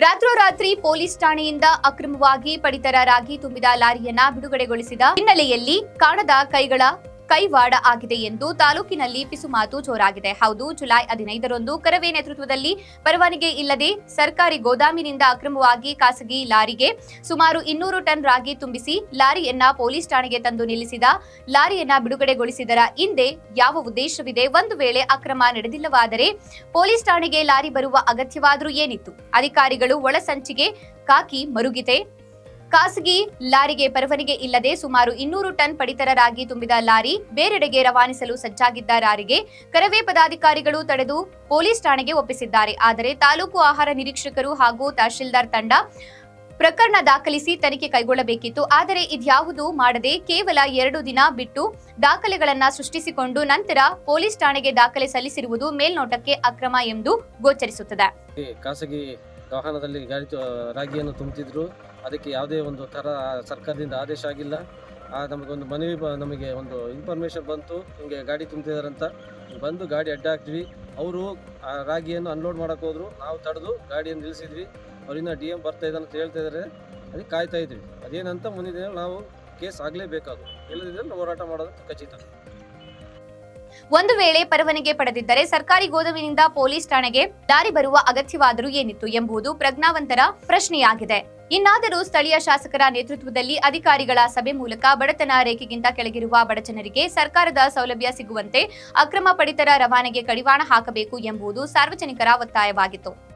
ರಾತ್ರೋರಾತ್ರಿ ಪೊಲೀಸ್ ಠಾಣೆಯಿಂದ ಅಕ್ರಮವಾಗಿ ಪಡಿತರ ರಾಗಿ ತುಂಬಿದ ಲಾರಿಯನ್ನ ಬಿಡುಗಡೆಗೊಳಿಸಿದ ಹಿನ್ನೆಲೆಯಲ್ಲಿ ಕಾಣದ ಕೈಗಳ ಕೈವಾಡ ಆಗಿದೆ ಎಂದು ತಾಲೂಕಿನಲ್ಲಿ ಪಿಸುಮಾತು ಜೋರಾಗಿದೆ. ಹೌದು, ಜುಲೈ ಹದಿನೈದರಂದು ಕರವೇ ನೇತೃತ್ವದಲ್ಲಿ ಪರವಾನಗಿ ಇಲ್ಲದೆ ಸರ್ಕಾರಿ ಗೋದಾಮಿನಿಂದ ಅಕ್ರಮವಾಗಿ ಖಾಸಗಿ ಲಾರಿಗೆ ಸುಮಾರು ಇನ್ನೂರು ಟನ್ ರಾಗಿ ತುಂಬಿಸಿ ಲಾರಿಯನ್ನ ಪೊಲೀಸ್ ಠಾಣೆಗೆ ತಂದು ನಿಲ್ಲಿಸಿದ. ಲಾರಿಯನ್ನ ಬಿಡುಗಡೆಗೊಳಿಸಿದರ ಹಿಂದೆ ಯಾವ ಉದ್ದೇಶವಿದೆ? ಒಂದು ವೇಳೆ ಅಕ್ರಮ ನಡೆದಿಲ್ಲವಾದರೆ ಪೊಲೀಸ್ ಠಾಣೆಗೆ ಲಾರಿ ಬರುವ ಅಗತ್ಯವಾದರೂ ಏನಿತ್ತು? ಅಧಿಕಾರಿಗಳು ಒಳಸಂಚಿಗೆ ಕಾಕಿ ಮರುಗಿದೆ ಖಾಸಗಿ ಲಾರಿಗೆ ಪರವನಿಗೆ ಇಲ್ಲದೆ ಸುಮಾರು ಇನ್ನೂರು ಟನ್ ಪಡಿತರರಾಗಿ ತುಂಬಿದ ಲಾರಿ ಬೇರೆಡೆಗೆ ರವಾನಿಸಲು ಸಜ್ಜಾಗಿದ್ದ ಲಾರಿಗೆ ಕರವೇ ಪದಾಧಿಕಾರಿಗಳು ತಡೆದು ಪೊಲೀಸ್ ಠಾಣೆಗೆ ಒಪ್ಪಿಸಿದ್ದಾರೆ. ಆದರೆ ತಾಲೂಕು ಆಹಾರ ನಿರೀಕ್ಷಕರು ಹಾಗೂ ತಹಶೀಲ್ದಾರ್ ತಂಡ ಪ್ರಕರಣ ದಾಖಲಿಸಿ ತನಿಖೆ ಕೈಗೊಳ್ಳಬೇಕಿತ್ತು. ಆದರೆ ಇದ್ಯಾವುದೂ ಮಾಡದೆ ಕೇವಲ ಎರಡು ದಿನ ಬಿಟ್ಟು ದಾಖಲೆಗಳನ್ನು ಸೃಷ್ಟಿಸಿಕೊಂಡು ನಂತರ ಪೊಲೀಸ್ ಠಾಣೆಗೆ ದಾಖಲೆ ಸಲ್ಲಿಸಿರುವುದು ಮೇಲ್ನೋಟಕ್ಕೆ ಅಕ್ರಮ ಎಂದು ಗೋಚರಿಸುತ್ತದೆ. ಖಾಸಗಿ ವಾಹನದಲ್ಲಿ ಗಾಳಿ ರಾಗಿಯನ್ನು ತುಂಬುತ್ತಿದ್ದರು ಅದಕ್ಕೆ ಯಾವುದೇ ಒಂದು ಥರ ಸರ್ಕಾರದಿಂದ ಆದೇಶ ಆಗಿಲ್ಲ. ನಮಗೊಂದು ಮನವಿ ಬ- ನಮಗೆ ಒಂದು ಇನ್ಫಾರ್ಮೇಷನ್ ಬಂತು. ಹಿಂಗೆ ಗಾಡಿ ತುಂಬ್ತಿದಾರಂತ ಬಂದು ಗಾಡಿ ಅಡ್ಡ ಹಾಕ್ತೀವಿ ಅವರು, ಆ, ರಾಗಿಯನ್ನು ಅನ್ಲೋಡ್ ಮಾಡೋಕೆ ಹೋದರು. ನಾವು ತಡೆದು ಗಾಡಿಯನ್ನು ನಿಲ್ಲಿಸಿದ್ವಿ. ಅವರಿಂದ ಡಿ ಎಂ ಬರ್ತಾ ಅಂತ ಹೇಳ್ತಾ ಇದ್ದಾರೆ ಅದಕ್ಕೆ ಕಾಯ್ತಾ ಇದ್ವಿ. ಅದೇನಂತ ಮುಂದಿನ ನಾವು ಕೇಸ್ ಆಗಲೇಬೇಕಾದ್ರು ಇಲ್ಲದಿದ್ದರೆ ಹೋರಾಟ ಮಾಡೋದು ಖಚಿತ. ಒಂದು ವೇಳೆ ಪರವಾನಗಿ ಪಡೆದಿದ್ದರೆ ಸರ್ಕಾರಿ ಗೋದಾಮಿನಿಂದ ಪೊಲೀಸ್ ಠಾಣೆಗೆ ದಾರಿ ಬರುವ ಅಗತ್ಯವಾದರೂ ಏನಿತ್ತು ಎಂಬುದು ಪ್ರಜ್ಞಾವಂತರ ಪ್ರಶ್ನೆಯಾಗಿದೆ. ಇನ್ನಾದರೂ ಸ್ಥಳೀಯ ಶಾಸಕರ ನೇತೃತ್ವದಲ್ಲಿ ಅಧಿಕಾರಿಗಳ ಸಭೆ ಮೂಲಕ ಬಡತನ ರೇಖೆಗಿಂತ ಕೆಳಗಿರುವ ಬಡಜನರಿಗೆ ಸರ್ಕಾರದ ಸೌಲಭ್ಯ ಸಿಗುವಂತೆ ಅಕ್ರಮ ಪಡಿತರ ರವಾನೆಗೆ ಕಡಿವಾಣ ಹಾಕಬೇಕು ಎಂಬುದು ಸಾರ್ವಜನಿಕರ ಒತ್ತಾಯವಾಗಿತ್ತು.